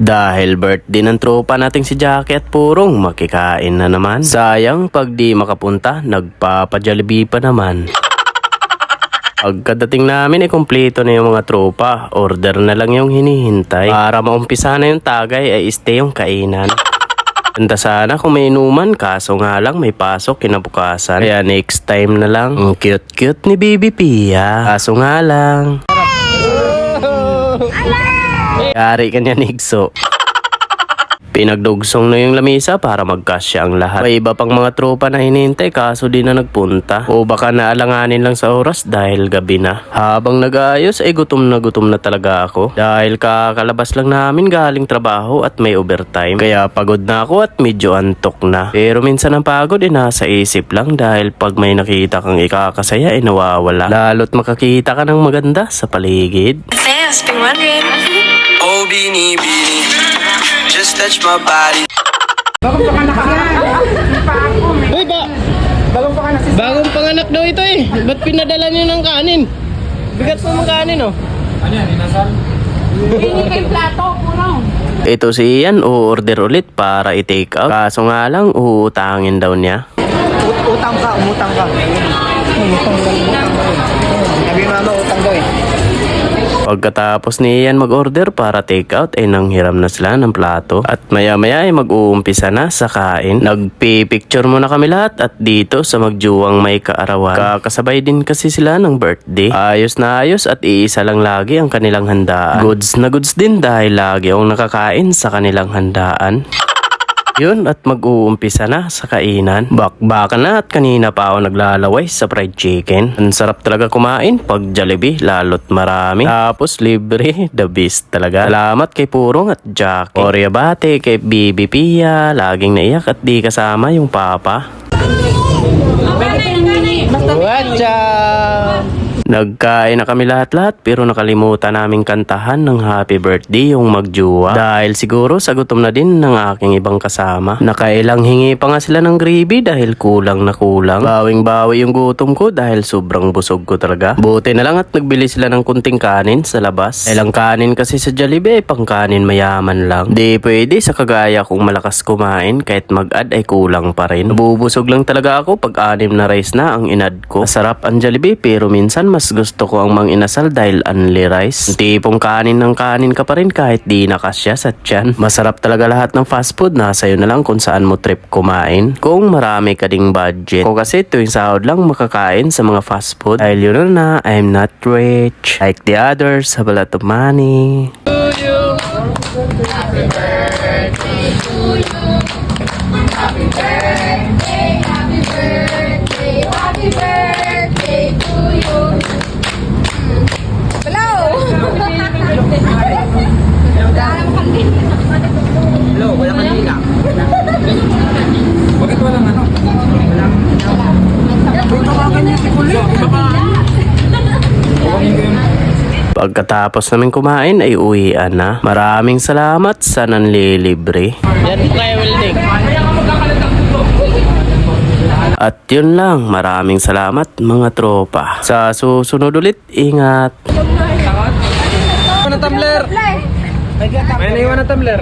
Dahil birthday ng tropa nating si Jackie at Purong, makikain na naman. Sayang pag di makapunta, nagpapajollibee pa naman. Pagkadating namin, eh, kumpleto na yung mga tropa. Order na lang yung hinihintay. Para maumpisa na yung tagay, ay stay yung kainan. Ganda sana kung may inuman, kaso nga lang may pasok kinabukasan. Kaya next time na lang. Ang cute-cute ni Baby Pia. Kaso nga lang. Yari ka niya, Nigso. Pinagdugsong na yung lamisa para magkasya ang lahat. May iba pang mga tropa na hinihintay kaso di na nagpunta. O baka naalanganin lang sa oras dahil gabi na. Habang nag-aayos ay gutom na gutom na talaga ako. Dahil kakalabas lang namin galing trabaho at may overtime. Kaya pagod na ako at medyo antok na. Pero minsan ang pagod ay nasa isip lang dahil pag may nakita kang ikakasaya ay nawawala. Lalo't makakita ka ng maganda sa paligid. Fans been wondering. Oh. Just touch my body. Uy, ba? Bagong panganak Bagong panganak daw ito eh. Ba't pinadala niyo ng kanin? Bigat po ng kanin oh. Ito si Ian, uorder ulit para i-take out. Kaso nga lang, uutangin daw niya. utang ka, umutang ka. Umutang ka, umutang ka. Sabi mama, utang daw eh. Pagkatapos ni Ian mag-order para take out ay nanghiram na sila ng plato. At maya maya ay mag-uumpisa na sa kain. Nagpi-picture muna kami lahat at dito sa magjuwang may kaarawan. Kakasabay din kasi sila ng birthday. Ayos na ayos at iisa lang lagi ang kanilang handaan. Goods na goods din dahil lagi akong nakakain sa kanilang handaan. Yun at mag-uumpisa na sa kainan. Bakbaka na at kanina pa ako naglalaway sa fried chicken. Ang sarap talaga kumain pag Jollibee lalot marami. Tapos libre, the best talaga. Salamat kay Purong at Jackie. Orya bate kay Bibi Pia, laging naiyak at di kasama yung papa. Watch out! Nagkain na kami lahat-lahat pero nakalimutan naming kantahan ng happy birthday yung magjuwa. Dahil siguro sa gutom na din ng aking ibang kasama. Nakailang hingi pa nga sila ng gravy dahil kulang na kulang. Bawing bawi yung gutom ko dahil sobrang busog ko talaga. Buti na lang at nagbili sila ng kunting kanin sa labas. Ilang kanin kasi sa Jollibee pang kanin mayaman lang. Di pwede sa kagaya kung malakas kumain kahit mag-add ay kulang pa rin. Nabubusog lang talaga ako pag anim na rice na ang inad ko. Masarap ang Jollibee pero minsan mas gusto ko ang mang inasal dahil only rice. Tipong kanin ng kanin ka pa rin kahit di nakasya sa tiyan. Masarap talaga lahat ng fast food. Nasa iyo na lang kung saan mo trip kumain. Kung marami ka ding budget. Ko kasi tuwing sahod lang makakain sa mga fast food. Dahil yun na, I'm not rich. Like the others, have a lot of money. Hello, Pagkatapos namin kumain ay uwian na. Maraming salamat sa nanlilibre. Yan try welding. At yun lang, maraming salamat mga tropa. Sa susunod ulit, ingat. Ano na tumbler? May naiwan na tumbler.